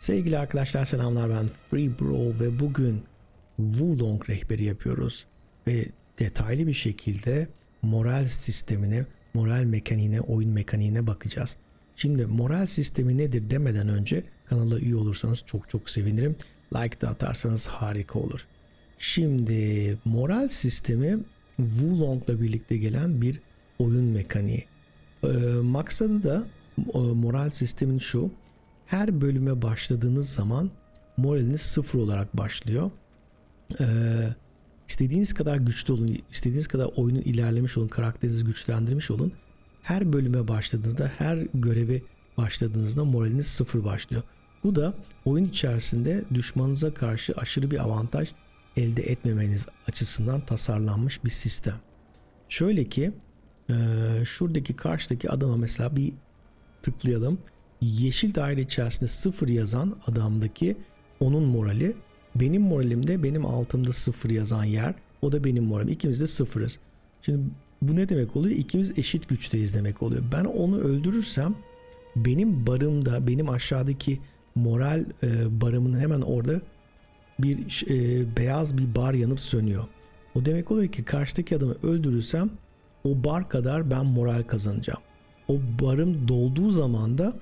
Sevgili arkadaşlar selamlar ben Free Bro ve bugün Wulong rehberi yapıyoruz ve detaylı bir şekilde moral sistemine, moral mekaniğine, oyun mekaniğine bakacağız. Şimdi moral sistemi nedir demeden önce kanala üye olursanız çok çok sevinirim. Like da atarsanız harika olur. Şimdi moral sistemi Wulong'la birlikte gelen bir oyun mekaniği. Ee, maksadı da e, moral sistemin şu. Her bölüme başladığınız zaman moraliniz sıfır olarak başlıyor. Ee, istediğiniz kadar güçlü olun, istediğiniz kadar oyunu ilerlemiş olun, karakterinizi güçlendirmiş olun. Her bölüme başladığınızda, her görevi başladığınızda moraliniz sıfır başlıyor. Bu da oyun içerisinde düşmanınıza karşı aşırı bir avantaj elde etmemeniz açısından tasarlanmış bir sistem. Şöyle ki e, şuradaki karşıdaki adama mesela bir tıklayalım. Yeşil daire içerisinde sıfır yazan adamdaki onun morali. Benim moralimde benim altımda sıfır yazan yer. O da benim moralim. İkimiz de sıfırız. Şimdi bu ne demek oluyor? İkimiz eşit güçteyiz demek oluyor. Ben onu öldürürsem benim barımda benim aşağıdaki moral e, barımın hemen orada bir e, beyaz bir bar yanıp sönüyor. O demek oluyor ki karşıdaki adamı öldürürsem o bar kadar ben moral kazanacağım. O barım dolduğu zaman da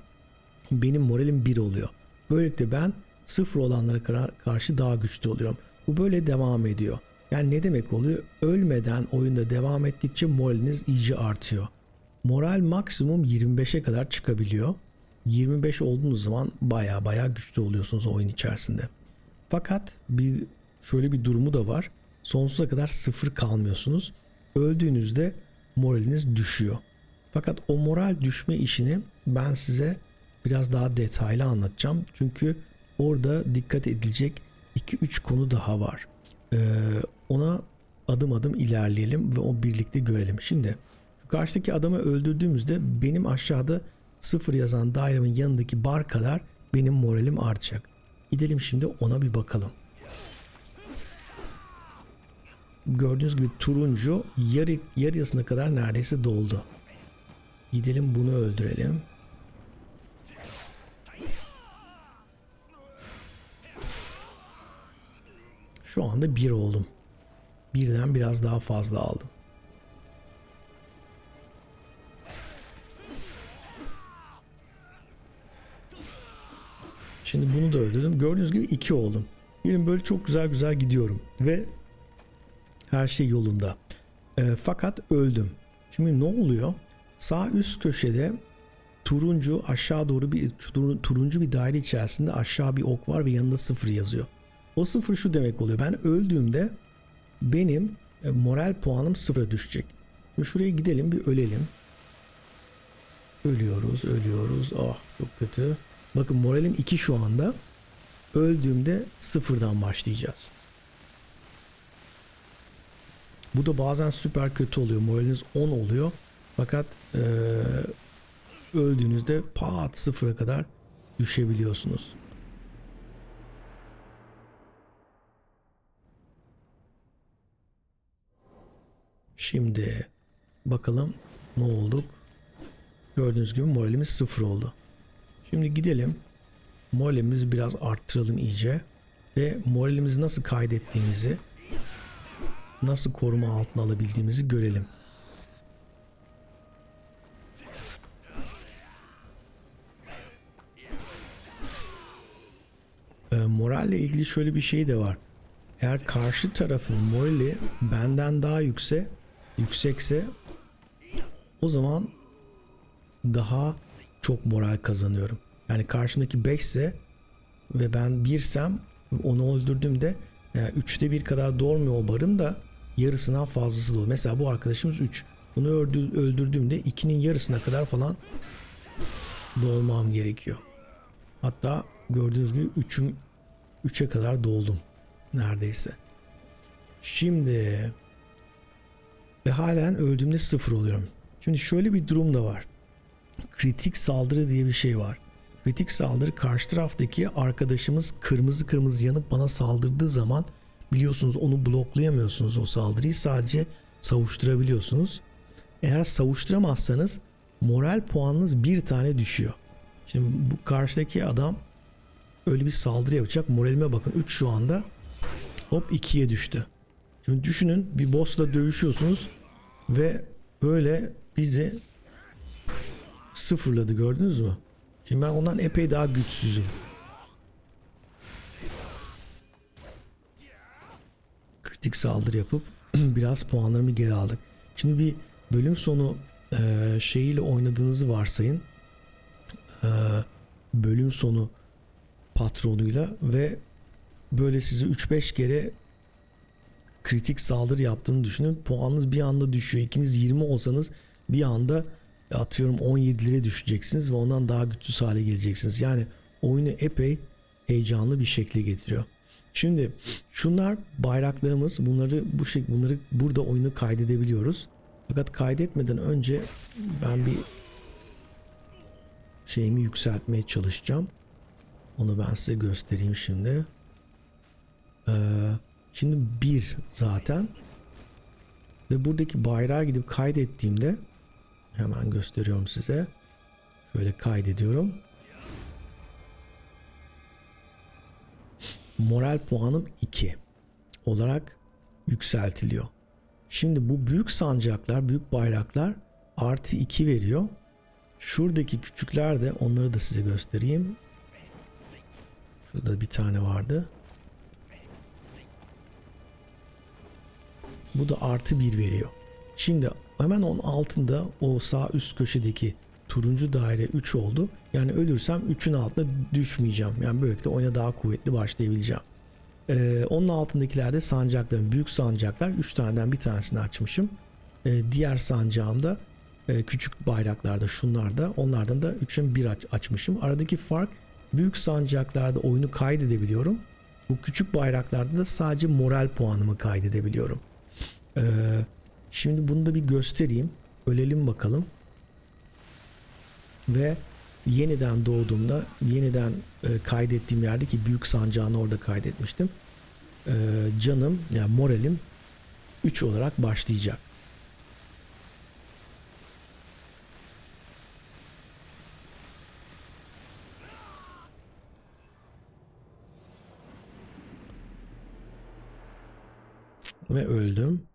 benim moralim bir oluyor. Böylelikle ben sıfır olanlara karşı daha güçlü oluyorum. Bu böyle devam ediyor. Yani ne demek oluyor? Ölmeden oyunda devam ettikçe moraliniz iyice artıyor. Moral maksimum 25'e kadar çıkabiliyor. 25 olduğunuz zaman baya baya güçlü oluyorsunuz oyun içerisinde. Fakat bir şöyle bir durumu da var. Sonsuza kadar sıfır kalmıyorsunuz. Öldüğünüzde moraliniz düşüyor. Fakat o moral düşme işini ben size biraz daha detaylı anlatacağım. Çünkü orada dikkat edilecek 2-3 konu daha var. Ee, ona adım adım ilerleyelim ve o birlikte görelim. Şimdi karşıdaki adamı öldürdüğümüzde benim aşağıda sıfır yazan dairemin yanındaki bar kadar benim moralim artacak. Gidelim şimdi ona bir bakalım. Gördüğünüz gibi turuncu yarı, yarısına kadar neredeyse doldu. Gidelim bunu öldürelim. Şu anda bir oldum. Birden biraz daha fazla aldım. Şimdi bunu da öldürdüm. Gördüğünüz gibi iki oldum. Benim böyle çok güzel güzel gidiyorum. Ve her şey yolunda. E, fakat öldüm. Şimdi ne oluyor? Sağ üst köşede turuncu aşağı doğru bir tur- turuncu bir daire içerisinde aşağı bir ok var ve yanında sıfır yazıyor. O sıfır şu demek oluyor. Ben öldüğümde benim e, moral puanım sıfıra düşecek. Şimdi şuraya gidelim bir ölelim. Ölüyoruz, ölüyoruz. Ah çok kötü. Bakın moralim 2 şu anda. Öldüğümde sıfırdan başlayacağız. Bu da bazen süper kötü oluyor. Moraliniz 10 oluyor. Fakat eee, öldüğünüzde pat sıfıra kadar düşebiliyorsunuz. Şimdi bakalım ne olduk. Gördüğünüz gibi moralimiz sıfır oldu. Şimdi gidelim. Moralimizi biraz arttıralım iyice. Ve moralimizi nasıl kaydettiğimizi nasıl koruma altına alabildiğimizi görelim. E, moralle ilgili şöyle bir şey de var. Eğer karşı tarafın morali benden daha yüksek, yüksekse o zaman daha çok moral kazanıyorum. Yani karşımdaki 5 ise ve ben 1'sem onu öldürdüğümde yani üçte bir kadar dolmuyor o barım da yarısından fazlası dolu. Mesela bu arkadaşımız 3. Bunu öldü- öldürdüğümde 2'nin yarısına kadar falan dolmam gerekiyor. Hatta gördüğünüz gibi 3'ün 3'e kadar doldum neredeyse. Şimdi ve halen öldüğümde sıfır oluyorum. Şimdi şöyle bir durum da var. Kritik saldırı diye bir şey var. Kritik saldırı karşı taraftaki arkadaşımız kırmızı kırmızı yanıp bana saldırdığı zaman biliyorsunuz onu bloklayamıyorsunuz o saldırıyı sadece savuşturabiliyorsunuz. Eğer savuşturamazsanız moral puanınız bir tane düşüyor. Şimdi bu karşıdaki adam öyle bir saldırı yapacak. Moralime bakın 3 şu anda. Hop 2'ye düştü. Şimdi düşünün bir boss'la dövüşüyorsunuz ve böyle bizi sıfırladı gördünüz mü? Şimdi ben ondan epey daha güçsüzüm. Kritik saldırı yapıp biraz puanlarımı geri aldık. Şimdi bir bölüm sonu e, şeyiyle oynadığınızı varsayın. E, bölüm sonu patronuyla ve böyle sizi 3-5 kere kritik saldırı yaptığını düşünün. Puanınız bir anda düşüyor. İkiniz 20 olsanız bir anda atıyorum 17'lere düşeceksiniz ve ondan daha güçsüz hale geleceksiniz. Yani oyunu epey heyecanlı bir şekle getiriyor. Şimdi şunlar bayraklarımız. Bunları bu şey bunları burada oyunu kaydedebiliyoruz. Fakat kaydetmeden önce ben bir şeyimi yükseltmeye çalışacağım. Onu ben size göstereyim şimdi. Ee, şimdi bir zaten ve buradaki bayrağa gidip kaydettiğimde hemen gösteriyorum size. Şöyle kaydediyorum. Moral puanım 2 olarak yükseltiliyor. Şimdi bu büyük sancaklar, büyük bayraklar artı 2 veriyor. Şuradaki küçükler de onları da size göstereyim. Şurada bir tane vardı. Bu da artı 1 veriyor. Şimdi hemen onun altında o sağ üst köşedeki turuncu daire 3 oldu. Yani ölürsem 3'ün altına düşmeyeceğim. Yani böylelikle oyuna daha kuvvetli başlayabileceğim. Ee, onun altındakilerde sancakların büyük sancaklar 3 taneden bir tanesini açmışım. Ee, diğer sancağımda e, küçük bayraklarda şunlarda onlardan da 3'ün 1 aç, açmışım. Aradaki fark büyük sancaklarda oyunu kaydedebiliyorum. Bu küçük bayraklarda da sadece moral puanımı kaydedebiliyorum. Ee, şimdi bunu da bir göstereyim. Ölelim bakalım. Ve yeniden doğduğumda yeniden e, kaydettiğim yerdeki büyük sancağını orada kaydetmiştim. Ee, canım yani moralim 3 olarak başlayacak. Ve öldüm.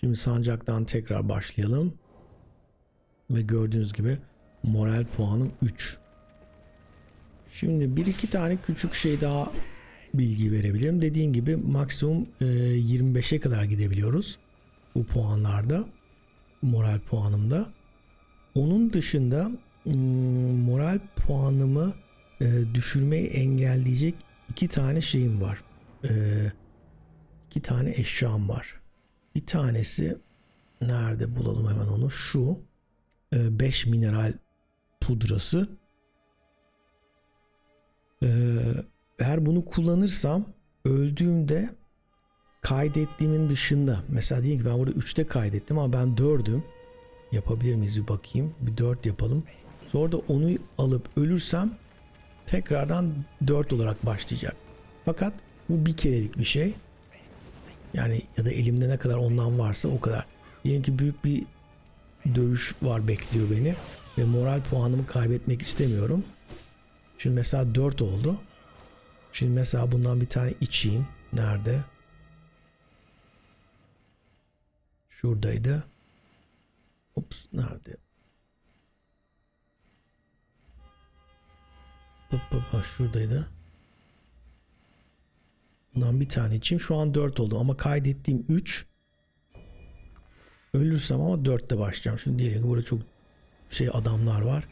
Şimdi sancaktan tekrar başlayalım. Ve gördüğünüz gibi moral puanım 3. Şimdi bir iki tane küçük şey daha bilgi verebilirim. Dediğim gibi maksimum e, 25'e kadar gidebiliyoruz. Bu puanlarda. Moral puanımda. Onun dışında hmm, moral puanımı e, düşürmeyi engelleyecek iki tane şeyim var. E, iki tane eşyam var. Bir tanesi nerede bulalım hemen onu? Şu 5 mineral pudrası. Ee, eğer bunu kullanırsam öldüğümde kaydettiğimin dışında mesela diyelim ki ben burada 3'te kaydettim ama ben 4'üm. Yapabilir miyiz bir bakayım. Bir 4 yapalım. Sonra da onu alıp ölürsem tekrardan 4 olarak başlayacak. Fakat bu bir kerelik bir şey. Yani ya da elimde ne kadar ondan varsa o kadar. Diyelim ki büyük bir dövüş var bekliyor beni ve moral puanımı kaybetmek istemiyorum. Şimdi mesela 4 oldu. Şimdi mesela bundan bir tane içeyim. Nerede? Şuradaydı. Ops nerede? Hop, hop, ha, şuradaydı. Bundan bir tane içeyim. Şu an 4 oldu ama kaydettiğim 3 Ölürsem ama 4'te başlayacağım. Şimdi diyelim ki burada çok şey adamlar var.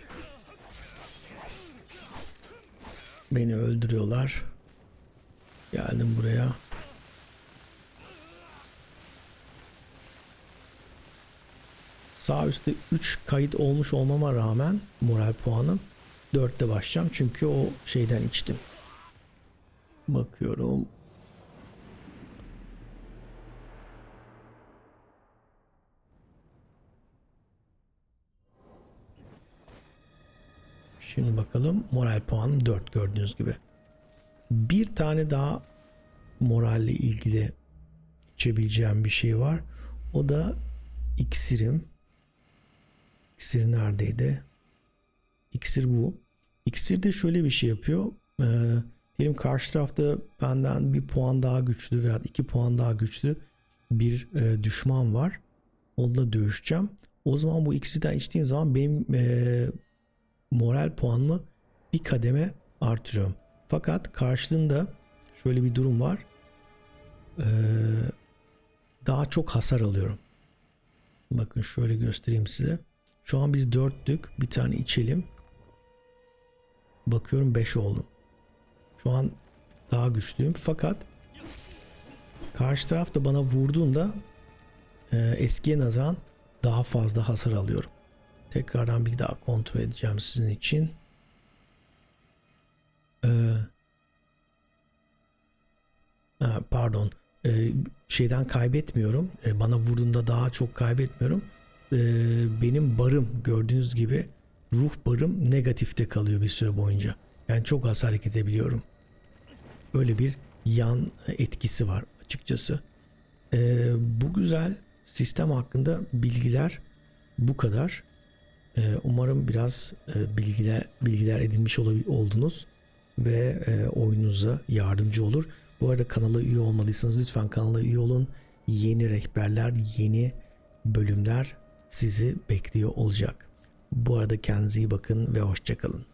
Beni öldürüyorlar. Geldim buraya. Sağ üstte 3 kayıt olmuş olmama rağmen moral puanım 4'te başlayacağım. Çünkü o şeyden içtim. Bakıyorum. Şimdi bakalım moral puanım 4 gördüğünüz gibi. Bir tane daha moralle ilgili içebileceğim bir şey var. O da iksirim. İksir neredeydi? İksir bu. İksir de şöyle bir şey yapıyor. Ee, diyelim karşı tarafta benden bir puan daha güçlü veya iki puan daha güçlü bir e, düşman var. Onunla dövüşeceğim. O zaman bu ikisinden içtiğim zaman benim e, moral puanımı bir kademe artırıyorum. Fakat karşılığında şöyle bir durum var. Ee, daha çok hasar alıyorum. Bakın şöyle göstereyim size. Şu an biz dörtlük bir tane içelim. Bakıyorum 5 oldum. Şu an daha güçlüyüm fakat karşı taraf da bana vurduğunda e, eskiye nazaran daha fazla hasar alıyorum. Tekrardan bir daha kontrol edeceğim sizin için. Ee, pardon. Ee, şeyden kaybetmiyorum. Ee, bana vurduğunda daha çok kaybetmiyorum. Ee, benim barım gördüğünüz gibi ruh barım negatifte kalıyor bir süre boyunca. Yani çok az hareket edebiliyorum. Öyle bir yan etkisi var açıkçası. Ee, bu güzel sistem hakkında bilgiler bu kadar. Ee, umarım biraz e, bilgiler bilgiler edinmiş oldunuz ve e, oyununuza yardımcı olur. Bu arada kanala üye olmadıysanız lütfen kanala üye olun. Yeni rehberler, yeni bölümler sizi bekliyor olacak. Bu arada kendinize iyi bakın ve hoşçakalın.